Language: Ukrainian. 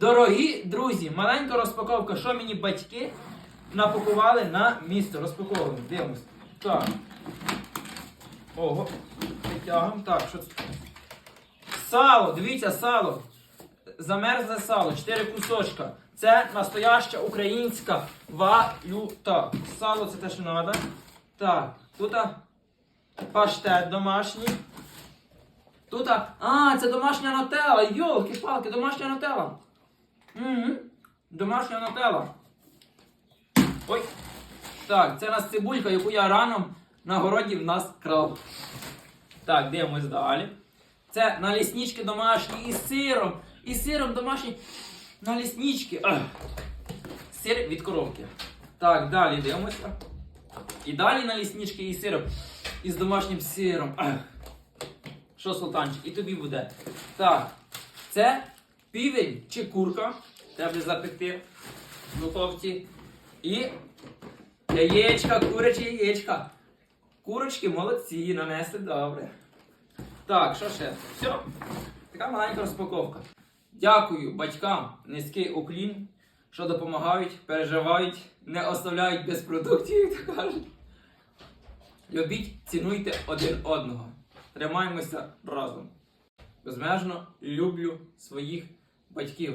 Дорогі друзі, маленька розпаковка, що мені батьки напакували на місто. Розпаковуємо, дивимось. Так. Ого, витягуємо. Так, що це? Сало, дивіться, сало. Замерзле сало, 4 кусочка. Це настояща українська валюта. Сало це те, що треба. Так, тут паштет домашній. Тут, а, це домашня нутелла. Йолки-палки, домашня нутелла. Домашня нутелла. Ой. Так, це у нас цибулька, яку я рано на городі в нас крав. Так, дивимось далі. Це наліснички домашні із сиром. І сиром домашні наліснички. Ах. Сир від коровки. Так, далі дивимося. І далі наліснички із сиром. Із домашнім сиром. Ах. Що, султанчик, і тобі буде. Так, це півень чи курка. Треба запекти в духовці. І яєчка, курячі яєчка. Курочки молодці, нанесли добре. Так, що ще? Все. Така маленька розпаковка. Дякую батькам, низький уклін, що допомагають, переживають, не оставляють без продуктів, як кажуть. Любіть, цінуйте один одного. Тримаємося разом. Безмежно люблю своїх батьків.